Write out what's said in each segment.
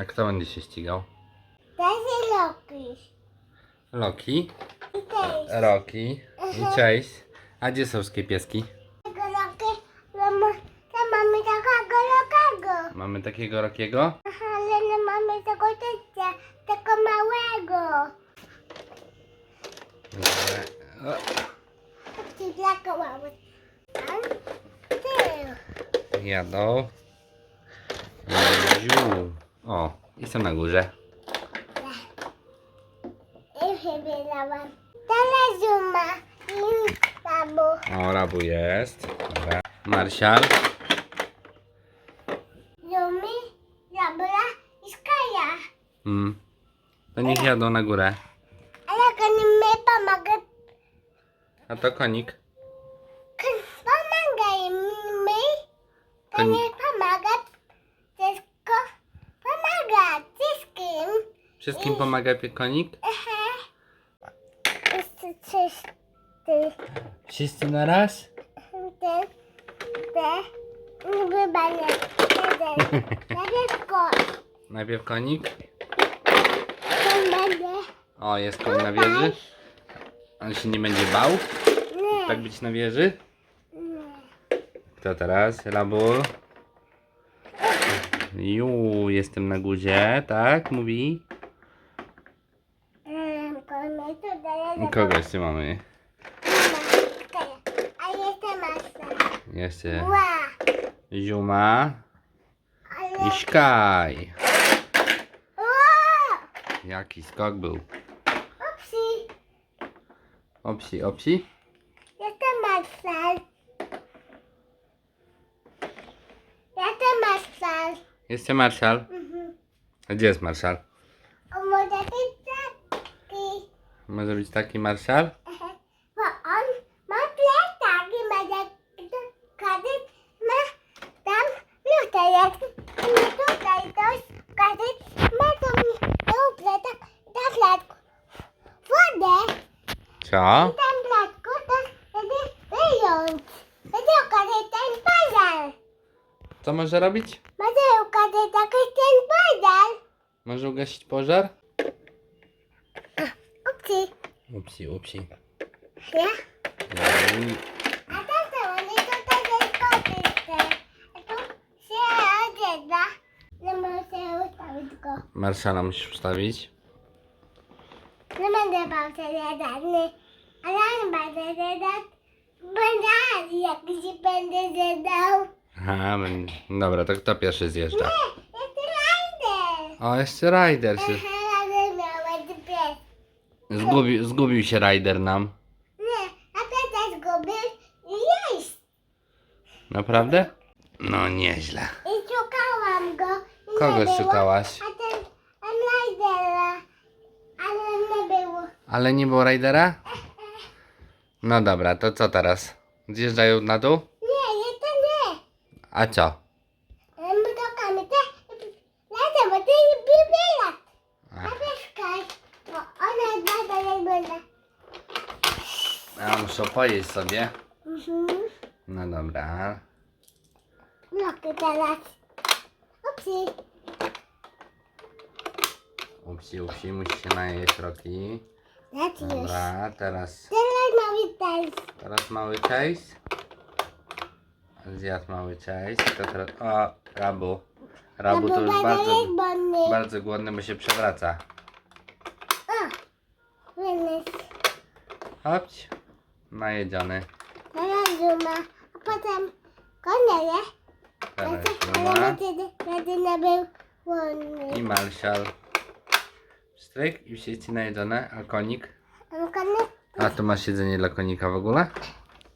A kto będzie się ścigał? Jest Loki. Loki, I też. Roki i Chase. A gdzie są wszystkie pieski? Tego Loki, ma- to mamy takiego Lokiego. Mamy takiego Rokiego? Aha, ale nie mamy tego tycia, tego małego. Dobra. O, Ty taka mały. Tam, ty. Jadą. Ziu. O, jestem na górze. Wybierałam. Teraz Zuma i Babu. O, Rabu jest. Dobra. Marsial. Zumi, Zabula i Skaja. Mm. To niech jadą na górę. Ale kan my pomagać, A to konik. kan pomagaj mi. Kan Konik. nie pomagać, tylko pomagać wszystkim. Wszystkim pomaga pie- konik? Aha. Jeszcze czysty. Wszyscy na raz? Ten. Jeden. Najpierw. Najpierw konik. Ten będzie. O, jest koń na wieży. On się nie będzie bał? Nie. Tak być na wieży? Nie. Kto teraz? Rabul. Ju, jestem na górze, tak? Mówi. Komy tu daję. Kogo jeszcze mamy? A jeszcze masa. Jeszcze Ła. Ziuma Ale... i Sky. Ła. Jaki skok był. Upsi. Opsi, opsi. Jeszcze masa. Jeszcze masa. Jeszcze Marszal. Mhm. A gdzie jest Marszal? O, może ty taki. Może być taki Marszal? Bo on ma plecak i ma jak każdy ma tam lusterek. I tutaj też każdy ma tam tą plecak na flatku. Wodę Co? i tam flatku to wtedy wyjąć. Wtedy okazać ten bazar. Co może robić? Może okazać taki ten bazar. Może ugasić pożar? Upsi. Upsi. Ja? Ju. A są oni tutaj jest kopyte. A tu się odjeżdża. Nie muszę ustawić go. Marszala musisz ustawić. Nie będę bał się zjadany. Ale nie będę zjadać. Będę jak się będę zjadał. Aha, będzie. Dobra, to kto pierwszy zjeżdża? Nie, jeszcze rajdę. O, jeszcze Ryder się. Aha, pies. Zgubił, się Ryder nam. Nie, a pies zgubił jeść. Naprawdę? No nieźle. I szukałam go. i nie Kogo było. szukałaś? A ten rajdera. Ale nie było. Ale nie było Rydera? No dobra, to co teraz? Zjeżdżają na dół? Nie, jeszcze nie. A co? My to kamy. Lecę, bo ty bibiela. Ach, Napieszkaj. Bo ona nada nie będzie. Ja muszę pojeść sobie. Mhm. No dobra. Loki teraz. Upsi. Upsi, upsi, musi się najeść Roki. Już. Dobra, teraz, Teraz mamy tańc. teraz mały Chase. Zjadł mały Chase. To teraz, o, Rabu. Rabu to już bardzo, jest bonny. bardzo głodny, bo się przewraca. O, Wynes. Chodź. Najedziony. Teraz zuma. A potem konie, nie? Teraz Zuma nie był wolny. i Marshall. Stryk i wszyscy najedzone, a konik? Mam konie? A tu masz jedzenie dla konika w ogóle?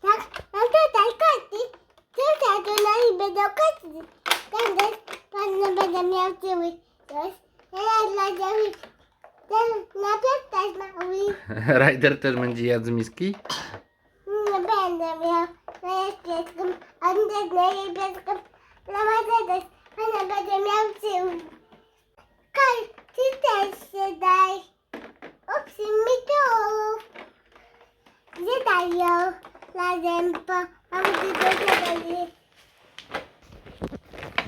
Tak, mam tutaj koty. Tutaj tu na i będą koty. Będę, pan będę miał tyły. Teraz dla dziewczyn. Ten najpierw też mały. Ryder też będzie jadł z miski? Nie będę miał. No jest pieskiem. On też nie jest pieskiem. No może też. Ona będzie miał tył. Kaj, ty też się daj. Upsi mi tu. Gdzie dają? Razem po. Mam tylko zadanie.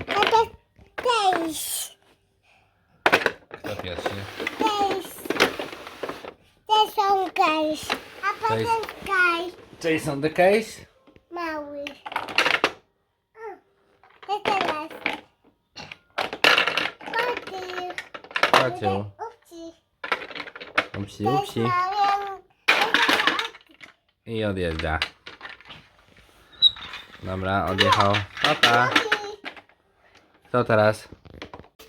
Ja też też. pierwszy? Też. Też są gejś. A Cześć. potem gejś. Jason the Case? Mały. To teraz. Koty. Kocioł. Upci. Upsi, upsi. I odjeżdża. Dobra, odjechał. Papa. Co teraz?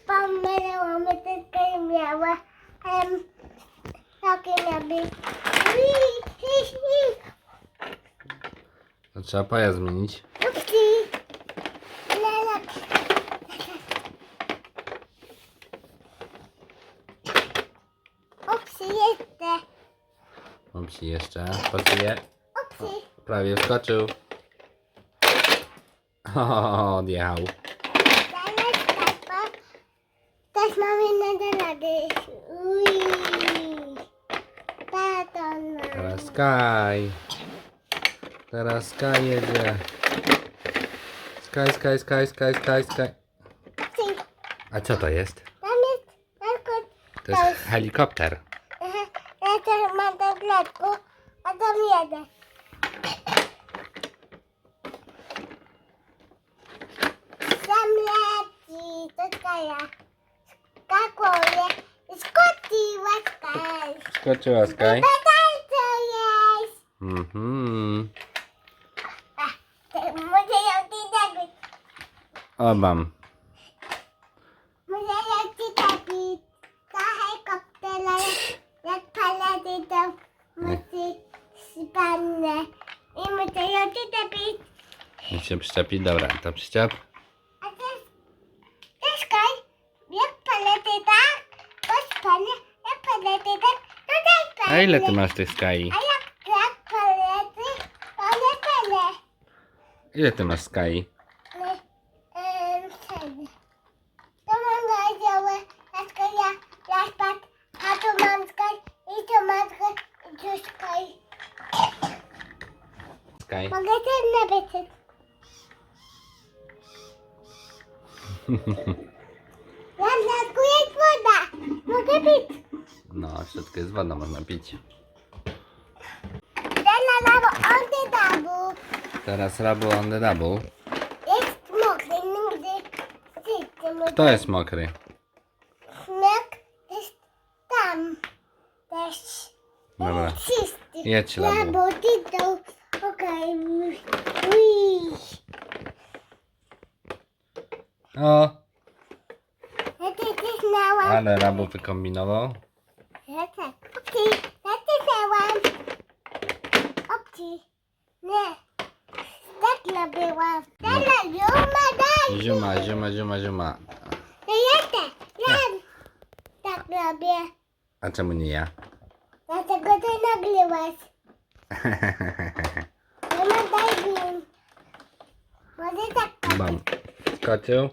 Pomyliłam, tylko miała. Um, takie miały. To trzeba pojazd zmienić. Upsi. Lala. Upsi jeszcze. Upsi jeszcze. Pasuje. Upsi. Prawie wskoczył. O, odjechał. Teraz tata. Też mamy na rady. Ui. Tato no. Teraz Sky. Teraz Sky jedzie. Sky, Sky, Sky, Sky, Sky, Sky. A co to jest? Tam jest tylko To jest helikopter. Ja też mam do klatku, a tam jedę. Sam leci, to kaja. Skakuje, skoczyła skaj. Skoczyła Sky. Badaj co jest. Mhm. A, to Muszę ją ci zabić. Obam. Muszę ją ci zabić. To helikoptera, jak poleci to musi spadnę. I muszę ją zabić. Musi się przyczepić. Dobra, to przyczep. A też, też kaj, jak poleci tak, to spadnie, jak poleci tak, to też spadnie. A ile ty masz tych Sky? A jak tak poleci, to nie spadnie. Ile ty masz Sky? Nie, em, spadnie. To mam gajdziałe, dlaczego ja, ja spadł, a tu mam skaj, i tu mam skaj, i tu skaj. Sky. Mogę też nabyć. Ja w jest woda. Mogę pić. No, wszystko jest woda, można pić. Dela na ody dabu. Teraz Rabu on the double. Jest mokry, nigdy. Wszyscy Kto jest mokry? Śmiech jest tam. Też. Dobra. Wszyscy. Jedź, Labu. Labu, ty to. Okej. Ui. O, Ja też znałam. ale Rabu wykombinował. Ja tak. Opci. Ja ty znałam. Opci. Nie. Tak robiłam. Dela, Juma, daj. Ziuma, ziuma, ziuma, ziuma. No ja tak. Ja tak robię. A czemu nie ja? Dlatego ty nagrywasz. Mama, daj mi. Może tak Bam. Skoczył.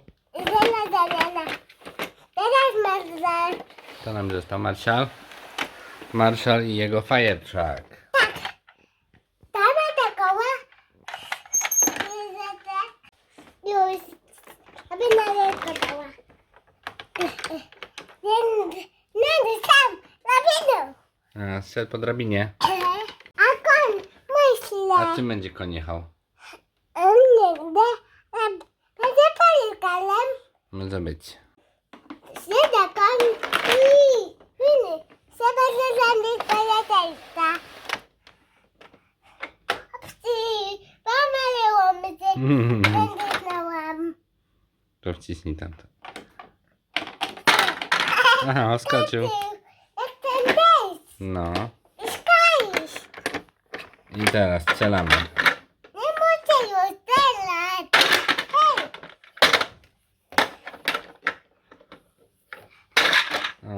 To nam został Marshall. Marshall i jego fire truck. Tama takowa. Już. Aby na rękę dała. Nady sam. Labidu. A, szedł po drabinie. A kon. Myślę. A czym będzie koń jechał? Nie, będzie palikalem. Może być. I. Winy. Trzeba poletejka. Psi. Pomyliło mi się. Będę znałam. To wciśnij tamto. Aha, skoczył. Jak ten dejść. No. I. I teraz strzelamy. Nie muszę już strzelać. Hej.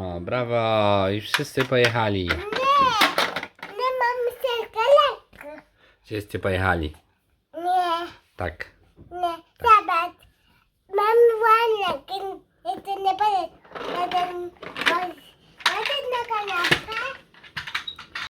O, brawo. I wszyscy pojechali. Nie. Nie mam serka lekko. Wszyscy pojechali. Nie. Tak.